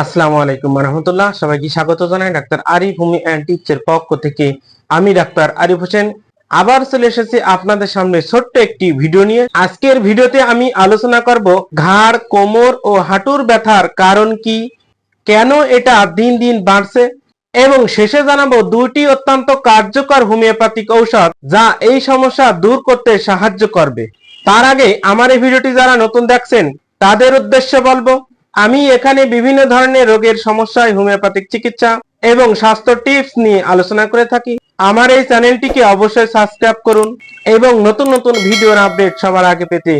আসসালামু আলাইকুম রহমতুল্লাহ। সবাইকে স্বাগত জানাই ডাক্তার আরিফ হুমি অ্যান্ড টিপসের পক্ষ থেকে। আমি ডাক্তার আরিফ হোসেন। আবার চলে এসেছি আপনাদের সামনে ছোট্ট একটি ভিডিও নিয়ে। আজকের ভিডিওতে আমি আলোচনা করব ঘাড়, কোমর ও হাঁটুর ব্যথার কারণ কি, কেন এটা দিন দিন বাড়ছে এবং শেষে জানাব দুটি অত্যন্ত কার্যকর হোমিওপ্যাথিক ঔষধ যা এই সমস্যা দূর করতে সাহায্য করবে। তার আগে আমার এই ভিডিওটি যারা নতুন দেখছেন, তাদের উদ্দেশ্যে বলব আমি এখানে বিভিন্ন ধরনের রোগের সমস্যায় হোমিওপ্যাথিক চিকিৎসা এবং স্বাস্থ্য টিপস নিয়ে আলোচনা করে থাকি। আমার এই চ্যানেলটিকে অবশ্যই সাবস্ক্রাইব করুন এবং নতুন নতুন ভিডিওর আপডেট সবার আগে পেতে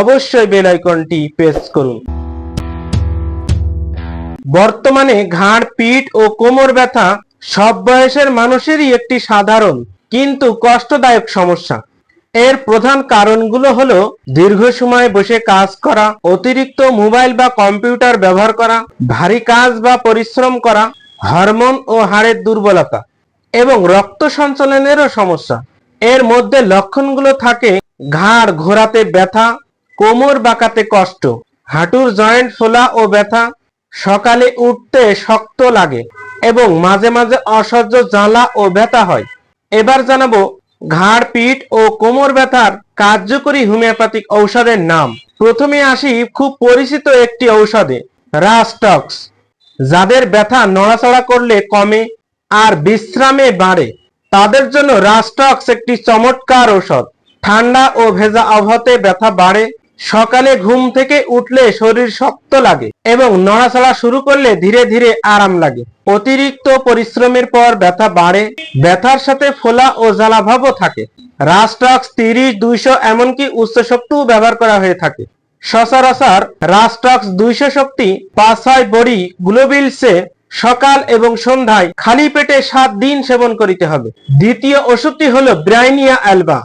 অবশ্যই বেল আইকনটি প্রেস করুন। বর্তমানে ঘাড়, পিঠ ও কোমর ব্যথা সব বয়সের মানুষেরই একটি সাধারণ, কিন্তু কষ্টদায়ক সমস্যা। এর প্রধান কারণগুলো হলো দীর্ঘ সময় বসে কাজ করা, অতিরিক্ত মোবাইল বা কম্পিউটার ব্যবহার করা, ভারী কাজ বা পরিশ্রম করা, হরমোন ও হাড়ের দুর্বলতা এবং রক্ত সঞ্চালনেরও সমস্যা। এর মধ্যে লক্ষণগুলো থাকে ঘাড় ঘোরাতে ব্যথা, কোমর বাঁকাতে কষ্ট, হাঁটুর জয়েন্ট ফোলা ও ব্যথা, সকালে উঠতে শক্ত লাগে এবং মাঝে মাঝে অসহ্য জ্বালা ও ব্যথা হয়। এবার জানাব ঘাড়, পিঠ ও কোমর ব্যথার কার্যকরী হোমিওপ্যাথিক ঔষধের নাম। প্রথমে আসি খুব পরিচিত একটি ঔষধে, রাস্টক্স। যাদের ব্যথা নড়াচড়া করলে কমে আর বিশ্রামে বাড়ে, তাদের জন্য রাস্টক্স একটি চমৎকার ঔষধ। ঠান্ডা ও ভেজা আবহাওয়াতে ব্যথা বাড়ে সকালে ঘুম থেকে উঠলে শরীর শক্ত লাগে এবং নড়াচড়া শুরু করলে ধীরে ধীরে আরাম লাগে। অতিরিক্ত পরিশ্রমের পর ব্যথা বাড়ে, ব্যথার সাথে ফোলা ও জ্বালাভাবও থাকে। রাস্টক্স তিরিশ, দুইশো এমনকি উচ্চ শক্তিও ব্যবহার করা হয়ে থাকে। সচরাচর রাস্টক্স দুইশো শক্তি, পাঁচ ছয় বড়ি, গ্লোবিলসে সকাল এবং সন্ধ্যায় খালি পেটে সাত দিন সেবন করিতে হবে। দ্বিতীয় ওষুধটি হলো ব্রাইনিয়া অ্যালবা।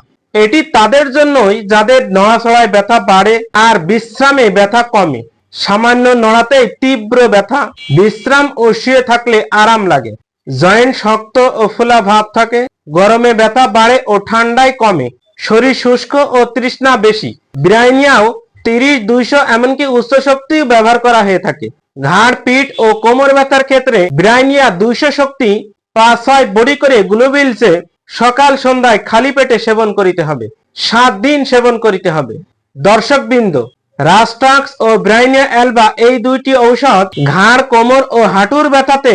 এটি তাদের জন্যই যাদের নড়াচড়ায় ব্যথা বাড়ে আর বিশ্রামে ব্যথা কমে। সামান্য নড়াতে তীব্র ব্যথা, বিশ্রাম ও শুয়ে থাকলে আরাম লাগে। জয়েন্ট শক্ত ও ফোলা ভাব থাকে, গরমে ব্যথা বাড়ে ও ঠান্ডায় কমে, শরীর শুষ্ক ও তৃষ্ণা বেশি। ব্রাইনিয়াও তিরিশ, দুইশো এমনকি উচ্চ শক্তিও ব্যবহার করা হয়ে থাকে। ঘাড়, পিঠ ও কোমর ব্যথার ক্ষেত্রে ব্রাইনিয়া দুইশো শক্তি পাঁচ ছয় বড়ি করে গ্লোবিলসে সকাল সন্ধ্যায় খালি পেটে সেবন করিতে হবে। সাত দিন সেবন করিতে হবে। দর্শক বিন্দ রাস্টাক্স ও ব্রাইনিয়া অ্যালবা এই দুইটি ঔষধ ঘাড়, কোমর ও হাঁটুর ব্যথাতে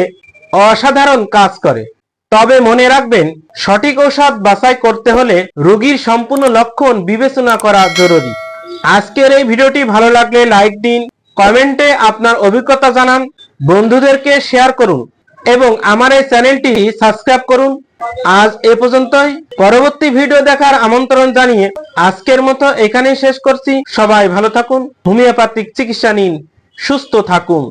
অসাধারণ কাজ করে। তবে মনে রাখবেন, সঠিক ঔষধ বাছাই করতে হলে রোগীর সম্পূর্ণ লক্ষণ বিবেচনা করা জরুরি। আজকের এই ভিডিওটি ভালো লাগলে লাইক দিন, কমেন্টে আপনার অভিজ্ঞতা জানান, বন্ধুদেরকে শেয়ার করুন এবং আমার এই চ্যানেলটি সাবস্ক্রাইব করুন। আজ এ পর্যন্তই। পরবর্তী ভিডিও দেখার আমন্ত্রণ জানিয়ে আজকের মতো এখানেই শেষ করছি। সবাই ভালো থাকুন, হোমিওপ্যাথিক চিকিৎসা নিন, সুস্থ থাকুন।